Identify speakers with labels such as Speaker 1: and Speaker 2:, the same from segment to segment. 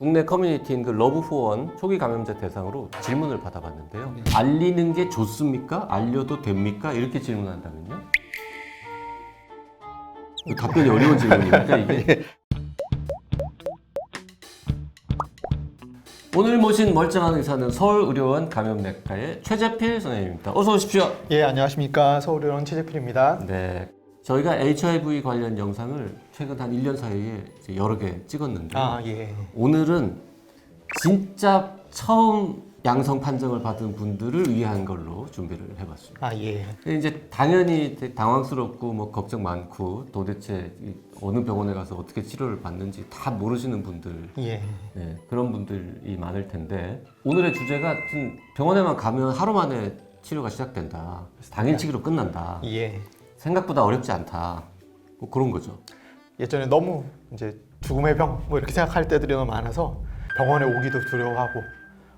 Speaker 1: 국내 커뮤니티인 그 러브포원 초기 감염자 대상으로 질문을 받아봤는데요. 알리는 게 좋습니까? 알려도 됩니까? 이렇게 질문한다면요? 답변이 어려운 질문입니까 이게? 오늘 모신 멀쩡한 의사는 서울의료원 감염내과의 최재필 선생님입니다. 어서 오십시오.
Speaker 2: 예, 안녕하십니까. 서울의원 최재필입니다.
Speaker 1: 네. 저희가 HIV 관련 영상을 최근 한 1년 사이에 여러 개 찍었는데
Speaker 2: 아, 예.
Speaker 1: 오늘은 진짜 처음 양성 판정을 받은 분들을 위한 걸로 준비를 해봤습니다.
Speaker 2: 아, 예.
Speaker 1: 이제 당연히 당황스럽고 뭐 걱정 많고 도대체 이 어느 병원에 가서 어떻게 치료를 받는지 다 모르시는 분들
Speaker 2: 예.
Speaker 1: 네, 그런 분들이 많을 텐데 오늘의 주제가 좀 병원에만 가면 하루 만에 치료가 시작된다. 당일치기로 끝난다.
Speaker 2: 예.
Speaker 1: 생각보다 어렵지 않다. 뭐 그런 거죠.
Speaker 2: 예전에 너무 이제 죽음의 병 뭐 이렇게 생각할 때들이 너무 많아서 병원에 오기도 두려워하고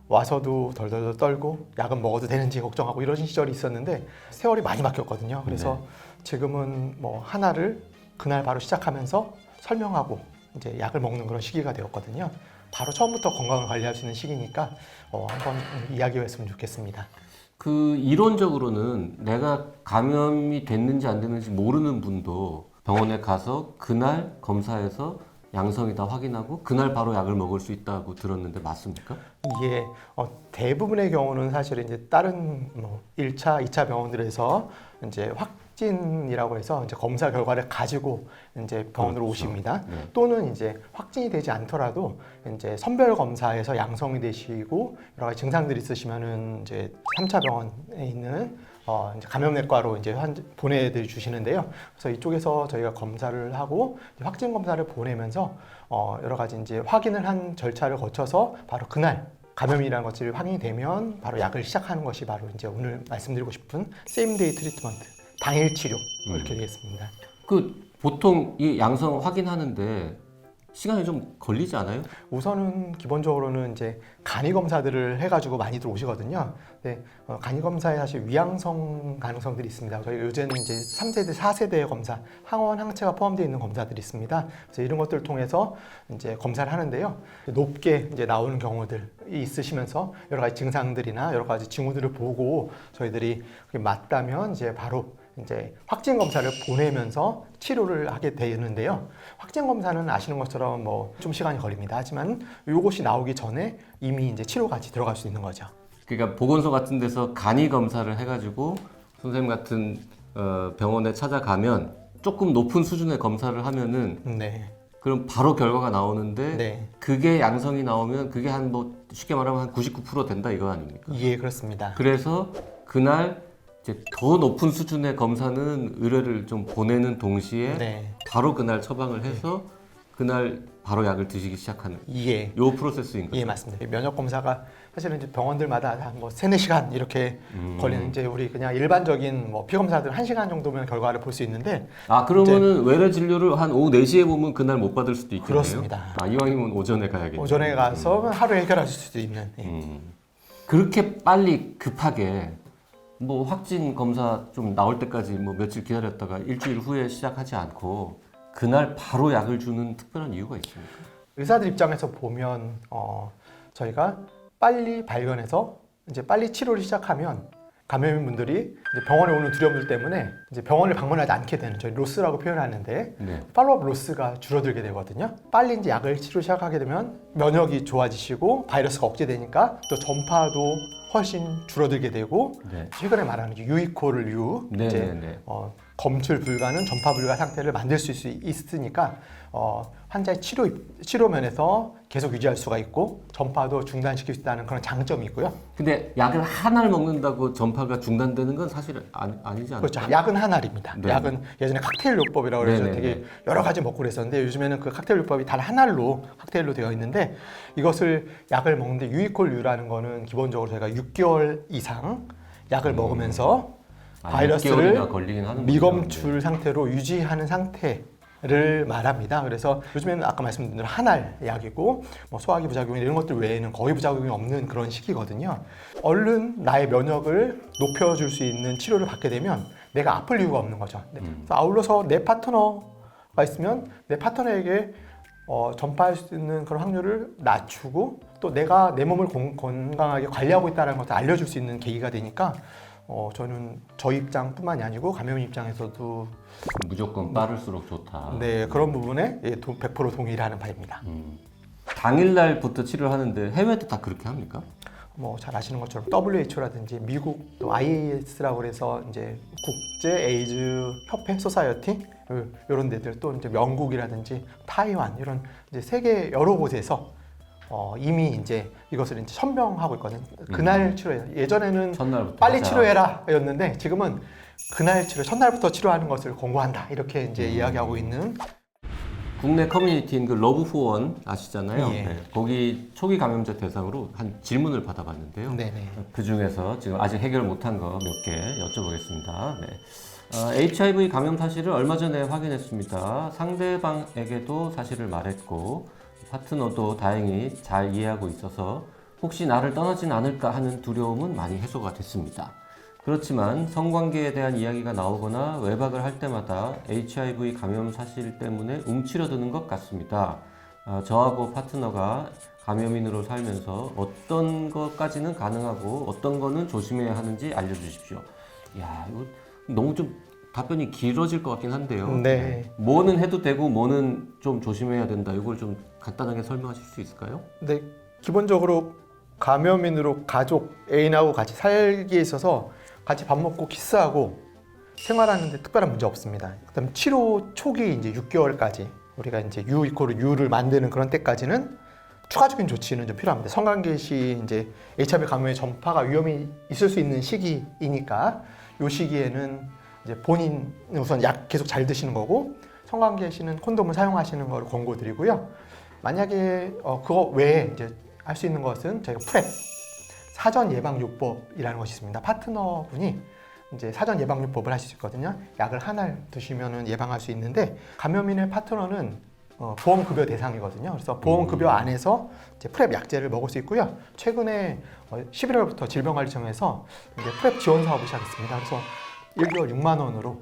Speaker 2: 와서도 덜덜덜 떨고 약은 먹어도 되는지 걱정하고 이런 시절이 있었는데 세월이 많이 바뀌었거든요. 그래서 지금은 뭐 하나를 그날 바로 시작하면서 설명하고 이제 약을 먹는 그런 시기가 되었거든요. 바로 처음부터 건강을 관리할 수 있는 시기니까 어, 한번 이야기했으면 좋겠습니다.
Speaker 1: 그 이론적으로는 내가 감염이 됐는지 안 됐는지 모르는 분도 병원에 가서 그날 검사해서 양성이다 확인하고 그날 바로 약을 먹을 수 있다고 들었는데 맞습니까?
Speaker 2: 이게 어, 대부분의 경우는 사실 이제 다른 뭐 1차, 2차 병원들에서 이제 확 진이라고 해서 이제 검사 결과를 가지고 이제 병원으로
Speaker 1: 그렇죠.
Speaker 2: 오십니다.
Speaker 1: 네.
Speaker 2: 또는 이제 확진이 되지 않더라도 이제 선별 검사에서 양성이 되시고 여러 가지 증상들이 있으시면은 이제 3차 병원에 있는 어, 이제 감염내과로 이제 환 보내드려 주시는데요. 그래서 이쪽에서 저희가 검사를 하고 확진 검사를 보내면서 어, 여러 가지 이제 확인을 한 절차를 거쳐서 바로 그날 감염이라는 것이 확인이 되면 바로 약을 시작하는 것이 바로 이제 오늘 말씀드리고 싶은 세임데이 트리트먼트 당일 치료 뭐 이렇게 되겠습니다.
Speaker 1: 그 보통 이 양성 확인하는데 시간이 좀 걸리지 않아요?
Speaker 2: 우선은 기본적으로는 이제 간이 검사들을 해가지고 많이들 오시거든요. 네, 어, 간이 검사에 사실 위양성 가능성들이 있습니다. 저희 요새는 이제 3세대, 4세대의 검사, 항원, 항체가 포함되어 있는 검사들이 있습니다. 그래서 이런 것들을 통해서 이제 검사를 하는데요. 높게 이제 나오는 경우들이 있으시면서 여러 가지 증상들이나 여러 가지 징후들을 보고 저희들이 그게 맞다면 이제 바로 이제 확진 검사를 보내면서 치료를 하게 되는데요. 확진 검사는 아시는 것처럼 뭐 좀 시간이 걸립니다. 하지만 이것이 나오기 전에 이미 이제 치료가 같이 들어갈 수 있는 거죠.
Speaker 1: 그러니까 보건소 같은 데서 간이 검사를 해가지고 선생님 같은 어, 병원에 찾아가면 조금 높은 수준의 검사를 하면은
Speaker 2: 네.
Speaker 1: 그럼 바로 결과가 나오는데
Speaker 2: 네.
Speaker 1: 그게 양성이 나오면 그게 한 뭐 쉽게 말하면 한 99% 된다 이거 아닙니까?
Speaker 2: 예, 그렇습니다.
Speaker 1: 그래서 그날 더 높은 수준의 검사는 의뢰를 좀 보내는 동시에
Speaker 2: 네.
Speaker 1: 바로 그날 처방을 해서 그날 바로 약을 드시기 시작하는
Speaker 2: 예.
Speaker 1: 요 프로세스인 거죠.
Speaker 2: 예, 맞습니다. 면역 검사가 사실은 이제 병원들마다 한뭐 세네 시간 이렇게
Speaker 1: 음.
Speaker 2: 걸리는 이제 우리 그냥 일반적인 뭐 피 검사들 한 시간 정도면 결과를 볼 수 있는데
Speaker 1: 아 그러면은 외래 진료를 한 오후 4시에 보면 그날 못 받을 수도 있겠네요.
Speaker 2: 그렇습니다.
Speaker 1: 아 이왕이면 오전에 가야겠네요.
Speaker 2: 오전에 가서 하루에 해결하실 수도 있는 예.
Speaker 1: 음. 그렇게 빨리 급하게 뭐 확진 검사 좀 나올 때까지 뭐 며칠 기다렸다가 일주일 후에 시작하지 않고 그날 바로 약을 주는 특별한 이유가 있습니까?
Speaker 2: 의사들 입장에서 보면 어, 저희가 빨리 발견해서 이제 빨리 치료를 시작하면 감염인 분들이 병원에 오는 두려움들 때문에 이제 병원을 방문하지 않게 되는 저희 로스라고 표현하는데
Speaker 1: 네.
Speaker 2: 팔로업 로스가 줄어들게 되거든요. 빨리 이제 약을 치료 시작하게 되면 면역이 좋아지시고 바이러스가 억제되니까 또 전파도 훨씬 줄어들게 되고
Speaker 1: 네.
Speaker 2: 최근에 말하는 유이코를 유
Speaker 1: 네,
Speaker 2: 이제
Speaker 1: 네, 네.
Speaker 2: 어, 검출 불가는 전파 불가 상태를 만들 수 있- 있으니까 어, 환자의 치료 치료 면에서 계속 유지할 수가 있고 전파도 중단시킬 수 있다는 그런 장점이 있고요.
Speaker 1: 근데 약을 하나를 먹는다고 전파가 중단되는 건 사실 아니, 아니지 않나요?
Speaker 2: 그렇죠. 약은 한 알입니다.
Speaker 1: 네.
Speaker 2: 약은 예전에 칵테일 요법이라고 그래서
Speaker 1: 네, 네,
Speaker 2: 되게 여러 가지 먹고 그랬었는데 요즘에는 그 칵테일 요법이 단 한 알로 칵테일로 되어 있는데 이것을 약을 먹는데 유이콜유라는 거는 기본적으로 저희가 6개월 이상 약을 먹으면서
Speaker 1: 아,
Speaker 2: 바이러스를
Speaker 1: 6개월이나 걸리긴 하는
Speaker 2: 미검출 상태로 유지하는 상태 를 말합니다. 그래서 요즘에는 아까 말씀드린 대로 한알 약이고 뭐 소화기 부작용 이런 것들 외에는 거의 부작용이 없는 그런 시기거든요. 얼른 나의 면역을 높여줄 수 있는 치료를 받게 되면 내가 아플 이유가 없는 거죠. 네.
Speaker 1: 음.
Speaker 2: 아울러서 내 파트너가 있으면 내 파트너에게 어, 전파할 수 있는 그런 확률을 낮추고 또 내가 내 몸을 건- 건강하게 관리하고 있다는 것을 알려줄 수 있는 계기가 되니까 어, 저는 저 입장뿐만이 아니고 감염 입장에서도
Speaker 1: 무조건 빠를수록 좋다.
Speaker 2: 네 그런 부분에 예, 도- 100% 동의를 하는 바입니다.
Speaker 1: 음. 당일날부터 치료를 하는데 해외도 다 그렇게 합니까?
Speaker 2: 뭐 잘 아시는 것처럼 WHO라든지 미국 또 IAS라고 그래서 이제 국제 에이즈 협회 소사이어티 이런 데들 또 이제 영국이라든지 타이완 이런 이제 세계 여러 곳에서 어, 이미 이제 이것을 이제 천명하고 있거든요. 그날 치료해. 예전에는
Speaker 1: 첫날부터
Speaker 2: 빨리
Speaker 1: 하자.
Speaker 2: 치료해라였는데 지금은 그날 치료 첫날부터 치료하는 것을 권고한다 이렇게 이제 이야기하고 있는
Speaker 1: 국내 커뮤니티인 그 러브 포원 아시잖아요.
Speaker 2: 예.
Speaker 1: 네. 거기 초기 감염자 대상으로 한 질문을 받아봤는데요.
Speaker 2: 네네.
Speaker 1: 그 중에서 지금 아직 해결 못한 거 몇 개 여쭤보겠습니다. 네. 어, HIV 감염 사실을 얼마 전에 확인했습니다. 상대방에게도 사실을 말했고 파트너도 다행히 잘 이해하고 있어서 혹시 나를 떠나진 않을까 하는 두려움은 많이 해소가 됐습니다. 그렇지만 성관계에 대한 이야기가 나오거나 외박을 할 때마다 HIV 감염 사실 때문에 움츠러드는 것 같습니다. 아, 저하고 파트너가 감염인으로 살면서 어떤 것까지는 가능하고 어떤 거는 조심해야 하는지 알려주십시오. 야, 이거 너무 좀 답변이 길어질 것 같긴 한데요.
Speaker 2: 네.
Speaker 1: 뭐는 해도 되고 뭐는 좀 조심해야 된다. 이걸 좀 간단하게 설명하실 수 있을까요?
Speaker 2: 근데 기본적으로 감염인으로 가족 애인하고 같이 살기에 있어서 같이 밥 먹고 키스하고 생활하는데 특별한 문제 없습니다. 그다음 치료 초기 이제 6개월까지 우리가 이제 U 이코르 U를 만드는 그런 때까지는 추가적인 조치는 좀 필요합니다. 성관계 시 이제 HIV 감염의 전파가 위험이 있을 수 있는 시기이니까 이 시기에는 이제 본인 우선 약 계속 잘 드시는 거고 성관계 시는 콘돔을 사용하시는 걸 권고드리고요. 만약에 어, 그거 외에 이제 할 수 있는 것은 저희가 프랩 사전 예방 요법이라는 것이 있습니다. 파트너분이 이제 사전 예방 요법을 하실 수 있거든요. 약을 한알 드시면은 예방할 수 있는데 감염인의 파트너는 어, 보험급여 대상이거든요. 그래서 보험급여 안에서 이제 프랩 약제를 먹을 수 있고요. 최근에 어, 11월부터 질병관리청에서 이제 프랩 지원 사업을 시작했습니다. 그래서 1개월 6만 원으로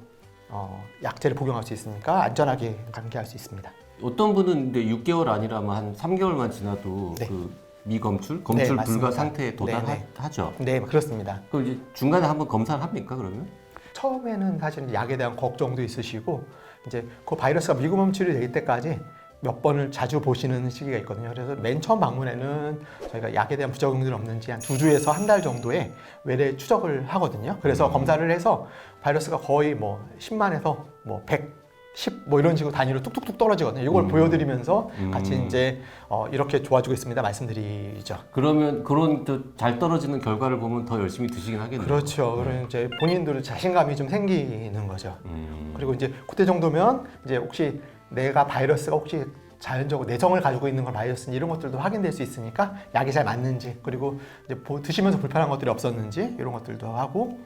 Speaker 2: 어, 약제를 복용할 수 있으니까 안전하게 관계할 수 있습니다.
Speaker 1: 어떤 분은 근데 6개월 아니라면 한 3개월만 지나도
Speaker 2: 네.
Speaker 1: 그 미검출, 검출
Speaker 2: 네, 맞습니다.
Speaker 1: 불가 상태에
Speaker 2: 네,
Speaker 1: 도달하죠.
Speaker 2: 네, 그렇습니다.
Speaker 1: 그 이제 중간에 한번 검사를 합니까 그러면?
Speaker 2: 처음에는 사실 약에 대한 걱정도 있으시고 이제 그 바이러스가 미구멈출이 될 때까지 몇 번을 자주 보시는 시기가 있거든요. 그래서 맨 처음 방문에는 저희가 약에 대한 부작용들이 없는지 한 두 주에서 한 달 정도의 외래 추적을 하거든요. 그래서
Speaker 1: 음.
Speaker 2: 검사를 해서 바이러스가 거의 뭐 10만에서 뭐 100, 10 뭐 이런 식으로 단위로 뚝뚝뚝 떨어지거든요. 이걸
Speaker 1: 음.
Speaker 2: 보여드리면서 같이
Speaker 1: 음.
Speaker 2: 이제 어, 이렇게 좋아지고 있습니다. 말씀드리죠.
Speaker 1: 그러면 그런 또잘 떨어지는 결과를 보면 더 열심히 드시긴 하겠네요.
Speaker 2: 그렇죠. 그러면 이제 본인들은 자신감이 좀 생기는 거죠.
Speaker 1: 음.
Speaker 2: 그리고 이제 그때 정도면 이제 혹시 내가 바이러스가 혹시 자연적으로 내성을 가지고 있는 건 바이러스인지 이런 것들도 확인될 수 있으니까 약이 잘 맞는지 그리고 이제 보- 드시면서 불편한 것들이 없었는지 이런 것들도 하고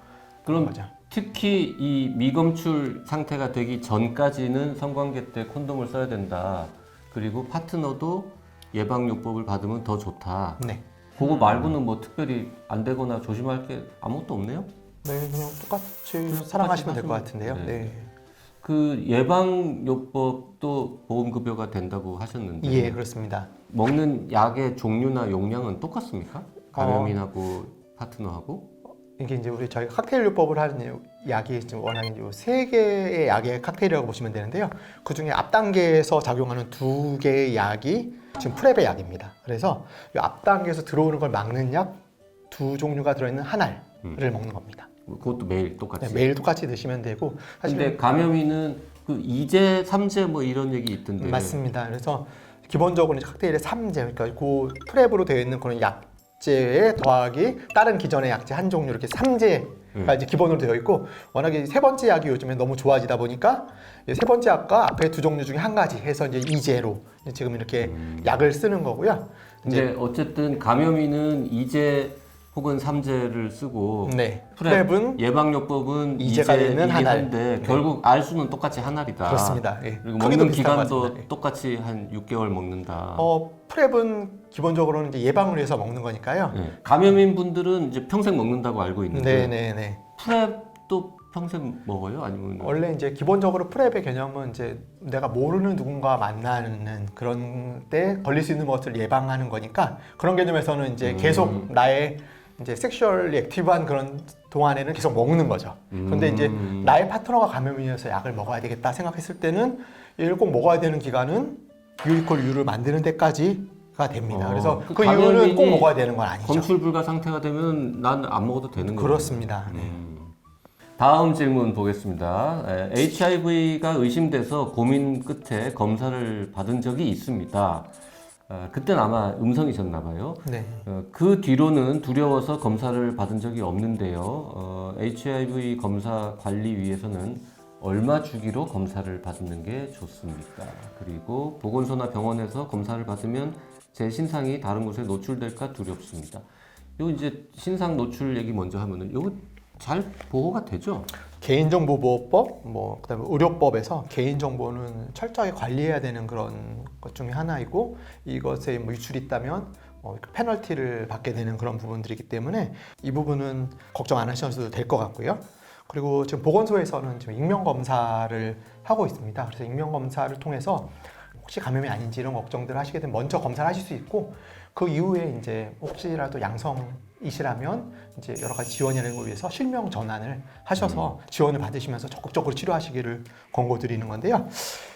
Speaker 1: 그럼
Speaker 2: 거죠.
Speaker 1: 특히 이 미검출 상태가 되기 전까지는 성관계 때 콘돔을 써야 된다. 그리고 파트너도 예방요법을 받으면 더 좋다.
Speaker 2: 네.
Speaker 1: 그거 말고는 뭐 특별히 안 되거나 조심할 게 아무것도 없네요.
Speaker 2: 네, 그냥 똑같이 사랑하시면 될 것 같은데요.
Speaker 1: 네.
Speaker 2: 네.
Speaker 1: 그 예방요법도 보험급여가 된다고 하셨는데
Speaker 2: 예, 그렇습니다.
Speaker 1: 먹는 약의 종류나 용량은 똑같습니까? 감염인하고 파트너하고?
Speaker 2: 이게 이제 우리 저희 칵테일 요법을 하는 약이 지금 워낙 이제 세 개의 약의 칵테일이라고 보시면 되는데요. 그 중에 앞 단계에서 작용하는 두 개의 약이 지금 프랩의 약입니다. 그래서 이앞 단계에서 들어오는 걸 막는 약 두 종류가 들어있는 한 알을 먹는 겁니다.
Speaker 1: 그것도 매일 똑같이.
Speaker 2: 네, 매일 똑같이 드시면 되고 사실
Speaker 1: 근데 감염인은 그 이제 삼제 뭐 이런 얘기 있던데.
Speaker 2: 맞습니다. 그래서 기본적으로 칵테일의 삼제 그러니까 그 프랩으로 되어 있는 그런 약 제에 더하기 다른 기존의 약제 한 종류 이렇게 삼제가
Speaker 1: 음.
Speaker 2: 이제 기본으로 되어 있고 워낙에 세 번째 약이 요즘에 너무 좋아지다 보니까 이세 번째 약과 앞에 두 종류 중에 한 가지 해서 이제 이제로 이제 지금 이렇게 약을 쓰는 거고요. 이제
Speaker 1: 근데 어쨌든 감염인은 이제 혹은 삼제를 쓰고
Speaker 2: 네
Speaker 1: 프랩,
Speaker 2: 프랩은
Speaker 1: 예방요법은
Speaker 2: 이제가
Speaker 1: 이제
Speaker 2: 되는 한 알.
Speaker 1: 한데 결국 알 수는 똑같이 한 알이다.
Speaker 2: 그렇습니다. 예.
Speaker 1: 그리고
Speaker 2: 크기도
Speaker 1: 먹는
Speaker 2: 비슷한 것
Speaker 1: 기간도
Speaker 2: 같습니다. 예.
Speaker 1: 똑같이 한 6개월 먹는다.
Speaker 2: 어 프랩은 기본적으로는 이제 예방을 위해서 먹는 거니까요.
Speaker 1: 네. 감염인 분들은 이제 평생 먹는다고 알고 있는데
Speaker 2: 네네네.
Speaker 1: 프랩도 평생 먹어요? 아니면
Speaker 2: 원래 이제 기본적으로 프랩의 개념은 이제 내가 모르는 누군가 만나는 그런 때 걸릴 수 있는 것을 예방하는 거니까 그런 개념에서는 이제
Speaker 1: 음.
Speaker 2: 계속 나의 이제 섹슈얼리 액티브한 그런 동안에는 계속 먹는 거죠. 근데 이제
Speaker 1: 음.
Speaker 2: 나의 파트너가 감염이어서 약을 먹어야 되겠다 생각했을 때는 얘를 꼭 먹어야 되는 기간은 유이콜 유를 만드는 데까지가 됩니다.
Speaker 1: 어,
Speaker 2: 그래서
Speaker 1: 그
Speaker 2: 그 이유는 꼭 먹어야 되는 건 아니죠.
Speaker 1: 검출 불가 상태가 되면 난 안 먹어도 되는 거예요.
Speaker 2: 그렇습니다. 네.
Speaker 1: 음. 다음 질문 보겠습니다. HIV가 의심돼서 고민 끝에 검사를 받은 적이 있습니다. 아, 그때는 아마 음성이셨나 봐요.
Speaker 2: 네.
Speaker 1: 어, 그 뒤로는 두려워서 검사를 받은 적이 없는데요. 어, HIV 검사 관리위에서는 얼마 주기로 검사를 받는 게 좋습니까? 그리고 보건소나 병원에서 검사를 받으면 제 신상이 다른 곳에 노출될까 두렵습니다. 요 이제 신상 노출 얘기 먼저 하면은 요거 잘 보호가 되죠?
Speaker 2: 개인정보보호법, 뭐 그다음에 의료법에서 개인정보는 철저하게 관리해야 되는 그런 것 중에 하나이고 이것에 뭐 유출이 있다면 어, 페널티를 받게 되는 그런 부분들이기 때문에 이 부분은 걱정 안 하셔도 될 것 같고요. 그리고 지금 보건소에서는 지금 익명 검사를 하고 있습니다. 그래서 익명 검사를 통해서 혹시 감염이 아닌지 이런 걱정들 하시게 되면 먼저 검사를 하실 수 있고 그 이후에 이제 혹시라도 양성 이시라면 이제 여러 가지 지원이라는 걸 위해서 실명 전환을 하셔서 지원을 받으시면서 적극적으로 치료하시기를 권고드리는 건데요.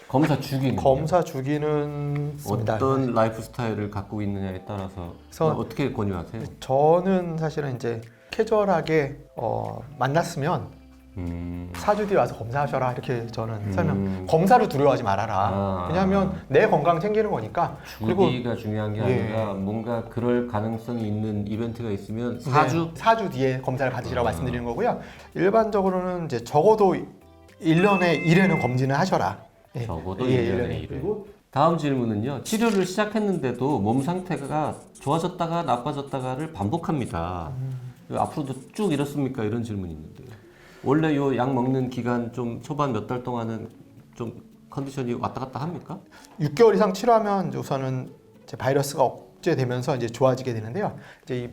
Speaker 1: 검사 주기는
Speaker 2: 검사 주기는.
Speaker 1: 어떤 라이프 스타일을 갖고 있느냐에 따라서
Speaker 2: 그래서-
Speaker 1: 어떻게 권유하세요?
Speaker 2: 저는 사실은 이제 캐주얼하게 어, 만났으면
Speaker 1: 음,
Speaker 2: 4주 뒤에 와서 검사하셔라 이렇게 저는
Speaker 1: 음.
Speaker 2: 설명. 검사를 두려워하지 말아라.
Speaker 1: 아.
Speaker 2: 왜냐하면 내 건강 챙기는 거니까. 그리고
Speaker 1: 주기가 중요한 게
Speaker 2: 예.
Speaker 1: 아니라 뭔가 그럴 가능성이 있는 이벤트가 있으면 4주
Speaker 2: 네, 4주 뒤에 검사를 받으시라고
Speaker 1: 아.
Speaker 2: 말씀드리는 거고요. 일반적으로는 이제 적어도 1년에 1회는 검진을 하셔라. 예.
Speaker 1: 적어도
Speaker 2: 예,
Speaker 1: 1년에
Speaker 2: 일년에.
Speaker 1: 1회.
Speaker 2: 그리고
Speaker 1: 다음 질문은요. 치료를 시작했는데도 몸 상태가 좋아졌다가 나빠졌다가를 반복합니다.
Speaker 2: 음.
Speaker 1: 앞으로도 쭉 이렇습니까? 이런 질문이 있는데요. 원래 요 약 먹는 기간 좀 초반 몇 달 동안은 좀 컨디션이 왔다 갔다 합니까?
Speaker 2: 6개월 이상 치료하면 우선은 이제 바이러스가 억제되면서 이제 좋아지게 되는데요. 이제 이,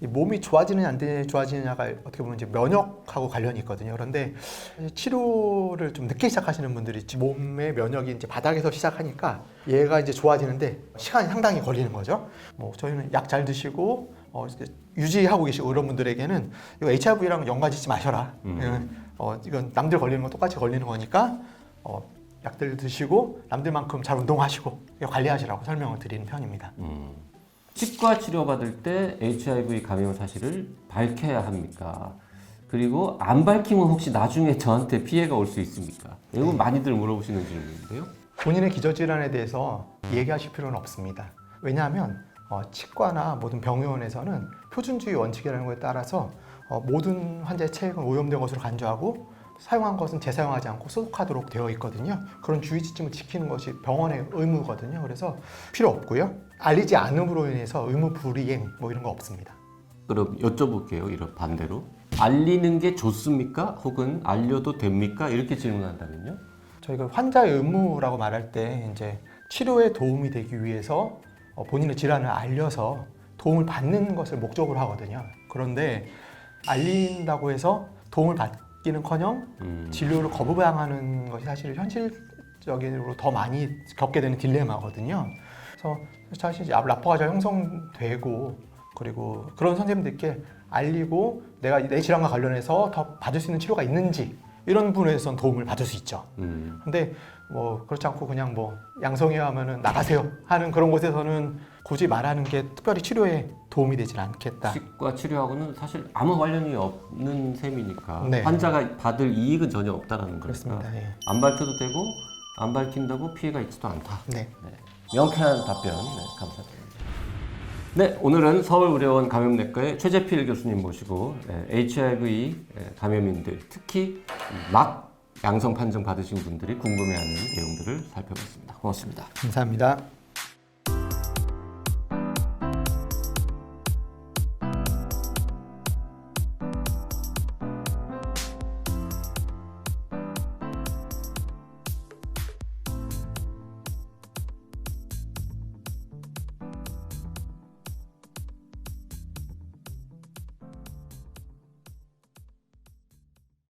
Speaker 2: 이 몸이 좋아지느냐 안 좋아지느냐가 어떻게 보면 이제 면역하고 관련이 있거든요. 그런데 치료를 좀 늦게 시작하시는 분들이 있지. 몸의 면역이 이제 바닥에서 시작하니까 얘가 이제 좋아지는데 시간이 상당히 걸리는 거죠. 뭐 저희는 약 잘 드시고 어, 유지하고 계시고 이런 분들에게는 이거 HIV랑 연관짓지 마셔라.
Speaker 1: 음.
Speaker 2: 어, 이건 남들 걸리는 거 똑같이 걸리는 거니까 어, 약들 드시고 남들만큼 잘 운동하시고 관리하시라고 설명을 드리는 편입니다.
Speaker 1: 음. 치과 치료 받을 때 HIV 감염 사실을 밝혀야 합니까? 그리고 안 밝히면 혹시 나중에 저한테 피해가 올 수 있습니까? 이건 많이들 물어보시는 질문인데요.
Speaker 2: 본인의 기저질환에 대해서 얘기하실 필요는 없습니다. 왜냐하면 어, 치과나 모든 병원에서는 표준주의 원칙이라는 것에 따라서 어, 모든 환자의 체액은 오염된 것으로 간주하고 사용한 것은 재사용하지 않고 소독하도록 되어 있거든요. 그런 주의 지침을 지키는 것이 병원의 의무거든요. 그래서 필요 없고요. 알리지 않음으로 인해서 의무 불이행 뭐 이런 거 없습니다.
Speaker 1: 그럼 여쭤볼게요. 이런 반대로 알리는 게 좋습니까? 혹은 알려도 됩니까? 이렇게 질문한다면요.
Speaker 2: 저희가 환자의 의무라고 말할 때 이제 치료에 도움이 되기 위해서 어, 본인의 질환을 알려서 도움을 받는 것을 목적으로 하거든요. 그런데 알린다고 해서 도움을 받기는커녕
Speaker 1: 음,
Speaker 2: 진료를 거부당하는 것이 사실 현실적으로 더 많이 겪게 되는 딜레마거든요. 그래서 사실 이제 라포가 잘 형성되고 그리고 그런 선생님들께 알리고 내가 내 질환과 관련해서 더 받을 수 있는 치료가 있는지 이런 부분에선 도움을 받을 수 있죠.
Speaker 1: 음,
Speaker 2: 근데 뭐 그렇지 않고 그냥 뭐 양성이야 하면은 나가세요 하는 그런 곳에서는 굳이 말하는 게 특별히 치료에 도움이 되질 않겠다.
Speaker 1: 치과 치료하고는 사실 아무 관련이 없는 셈이니까
Speaker 2: 네.
Speaker 1: 환자가 받을 이익은 전혀 없다라는 거니까
Speaker 2: 그렇습니다. 예.
Speaker 1: 안 밝혀도 되고 안 밝힌다고 피해가 있지도 않다.
Speaker 2: 네.
Speaker 1: 네. 명쾌한 답변 네, 감사드립니다. 네, 오늘은 서울의료원 감염내과의 최재필 교수님 모시고 네, HIV 감염인들 특히 막 양성 판정 받으신 분들이 궁금해하는 내용들을 살펴봤습니다. 고맙습니다.
Speaker 2: 감사합니다.